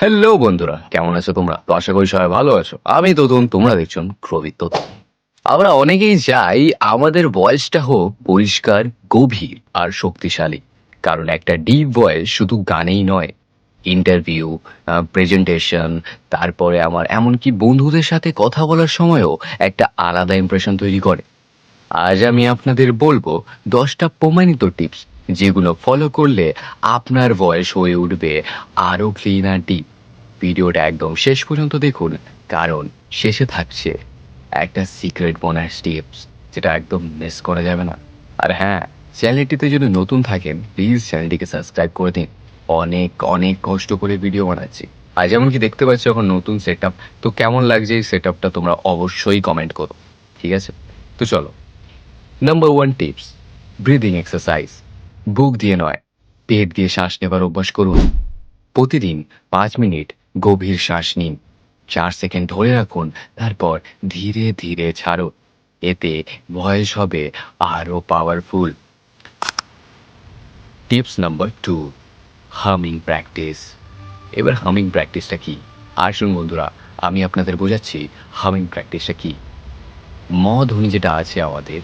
Hello বন্ধুরা। কেমন আছো তোমরা? তো আশা করি সবাই ভালো আছো। আমি তোতন, তোমরা দেখছেন ক্রবিত তোতন। আমরা অনেকেই চাই আমাদের ভয়েসটা হোক পরিষ্কার, গভীর আর শক্তিশালী। কারণ একটা ডিপ ভয়েস শুধু গানেই নয়। ইন্টারভিউ প্রেজেন্টেশন তারপরে আমার এমনকি বন্ধুদের সাথে কথা বলার সময়ও একটা আলাদা ইমপ্রেশন তৈরি করে। আজ আমি আপনাদের বলব দশটা প্রমাণিত টিপস যেগুলো ফলো করলে আপনার ভয়েস হয়ে উঠবে আরও ক্লিন আর ডিপ ভিডিওটা একদম শেষ পর্যন্ত দেখুন, কারণ শেষে থাকছে একটা সিক্রেট বোনাস টিপস যেটা একদম মিস করা যাবে না। আর হ্যাঁ চ্যানেলটিতে যদি নতুন থাকেন প্লিজ চ্যানেলটিকে সাবস্ক্রাইব করে দিন। অনেক অনেক কষ্ট করে ভিডিও বানাচ্ছি। আর যেমন কি দেখতে পাচ্ছ এখন নতুন সেট তো কেমন লাগছে এই সেট তোমরা অবশ্যই কমেন্ট করো। ঠিক আছে? তো চলো। Number one tips breathing exercise বুক দিয়ে নয়, পেট দিয়ে শ্বাস নেবার অভ্যাস করুন। প্রতিদিন পাঁচ মিনিট গভীর শ্বাস নিন। চার সেকেন্ড ধরে রাখুন, তারপর ধীরে ধীরে ছাড়ুন। এতে ভয়েস হবে আরও powerful tips number two humming practice এবার হামিং প্র্যাকটিসটা কি? আসুন বন্ধুরা, আমি আপনাদের বোঝাচ্ছি হামিং প্র্যাকটিসটা কি। ম ধ্বনি যেটা আছে আমাদের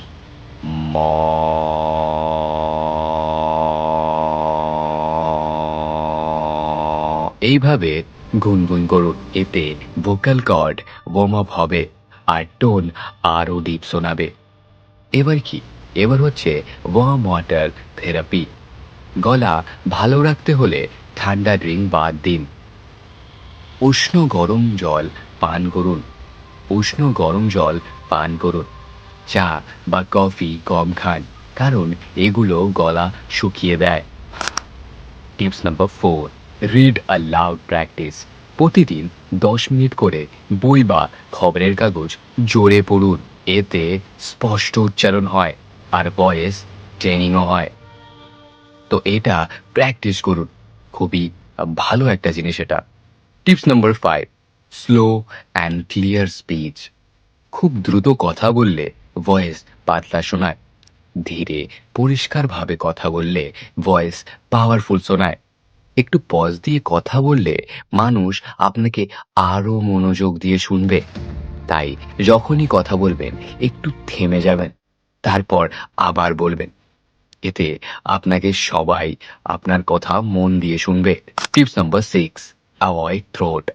ম এইভাবে গুনগুন করুন এতে ভোকাল কর্ড ওয়ার্ম আপ হবে আর টোন আরও ডিপ শোনাবে। এবার কি? এবার হচ্ছে ওয়ার্ম ওয়াটার থেরাপি গলা ভালো রাখতে হলে ঠান্ডা ড্রিঙ্ক বাদ দিন। উষ্ণ গরম জল পান করুন। উষ্ণ গরম জল পান করুন। চা বা কফি কম খান, কারণ এগুলো গলা শুকিয়ে দেয়। Tips number four read loud practice প্রতিদিন দশ মিনিট করে বই বা খবরের কাগজ জোরে পড়ুন। এতে স্পষ্ট উচ্চারণ হয় আর ভয়েস ট্রেনিংও হয়। তো এটা প্র্যাকটিস করুন। খুবই ভালো একটা জিনিস এটা। Tips number five slow and clear speech খুব দ্রুত কথা বললে ভয়েস পাতলা শোনায়। ধীরে পরিষ্কারভাবে কথা বললে ভয়েস পাওয়ারফুল শোনায়। একটু পজ দিয়ে কথা বললে মানুষ আপনাকে আরও মনোযোগ দিয়ে শুনবে। তাই যখনই কথা বলবেন, একটু থেমে যাবেন, তারপর আবার বলবেন। এতে আপনাকে সবাই আপনার কথা মন দিয়ে শুনবে। Tips number six avoid throat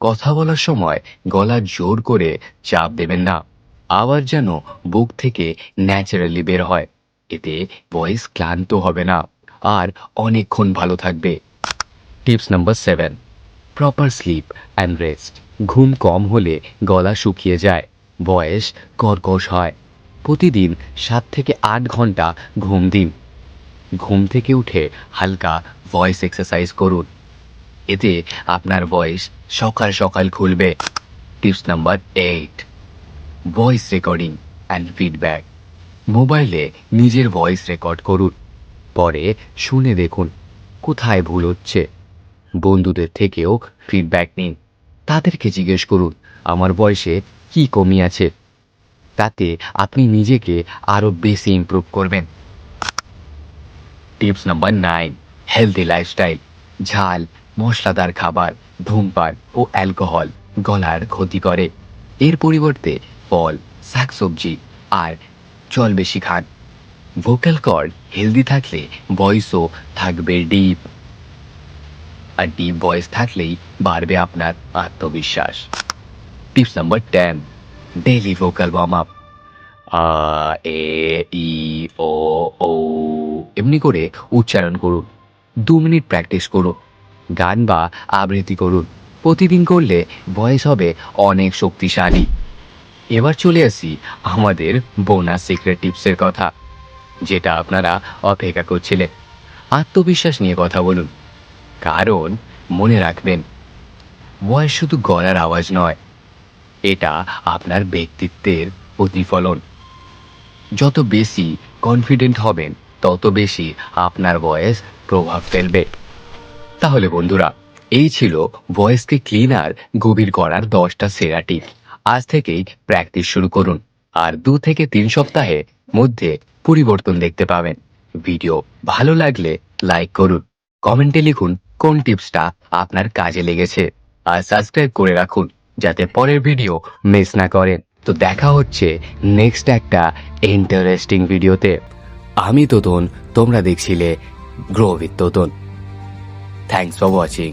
কথা বলার সময় গলা জোর করে চাপ দেবেন না। আবার যেন বুক থেকে ন্যাচারালি বের হয়। এতে ভয়েস ক্লান্ত হবে না। আর অনেকক্ষণ ভালো থাকবে। Tips number seven. Proper sleep and rest ঘুম কম হলে গলা শুকিয়ে যায়, বয়স কর্কশ হয়। প্রতিদিন সাত থেকে আট ঘণ্টা ঘুম দিন। ঘুম থেকে উঠে হালকা ভয়েস এক্সারসাইজ করুন। এতে আপনার ভয়েস সকাল সকাল খুলবে। Tips number eight voice recording and feedback মোবাইলে নিজের ভয়েস রেকর্ড করুন। পরে শুনে দেখুন কোথায় ভুল হচ্ছে। বন্ধুদের থেকেও ফিডব্যাক নিন। তাদেরকে জিজ্ঞেস করুন, আমার বয়সে কি কমি আছে? তাতে আপনি নিজেকে আরও বেশি ইমপ্রুভ করবেন। Tips number nine healthy lifestyle ঝাল, মশলাদার খাবার, ধূমপান ও অ্যালকোহল গলার ক্ষতি করে। এর পরিবর্তে ফল, শাকসবজি আর জল বেশি খান। ভোকাল কর্ড হেলদি থাকলে ভয়েসও থাকবে ডিপ আর ডিপ ভয়েস থাকলেই বাড়বে আপনার আত্মবিশ্বাস। Tips number ten daily vocal warm up এ, ই, ও ও এমনি করে উচ্চারণ করুন, দু মিনিট প্র্যাকটিস করুন, গান বা আবৃত্তি করুন। প্রতিদিন করলে ভয়েস হবে অনেক শক্তিশালী। এবার চলে আসি আমাদের বোনাস সিক্রেট টিপসের কথা, যেটা আপনারা অপেক্ষা করছিলেন। আত্মবিশ্বাস নিয়ে কথা বলুন। কারণ মনে রাখবেন ভয়েস শুধু গলার আওয়াজ নয়, এটা আপনার ব্যক্তিত্বের প্রতিফলন। যত বেশি কনফিডেন্ট হবেন, তত বেশি আপনার ভয়েস প্রভাব ফেলবে। তাহলে বন্ধুরা, এই ছিল ভয়েসকে ক্লিন আর গভীর করার দশটা সেরা টিপ আজ থেকেই প্র্যাকটিস শুরু করুন। আর দু থেকে তিন সপ্তাহে মধ্যে পরিবর্তন দেখতে পাবেন। ভিডিও ভালো লাগলে লাইক করুন। কমেন্টে লিখুন কোন টিপসটা আপনার কাজে লেগেছে? আর সাবস্ক্রাইব করে রাখুন, যাতে পরের ভিডিও মিস না করেন। তো দেখা হচ্ছে নেক্সট একটা ইন্টারেস্টিং ভিডিওতে। আমি তোতন, তোমরা দেখছিলে grow with Toton thanks for watching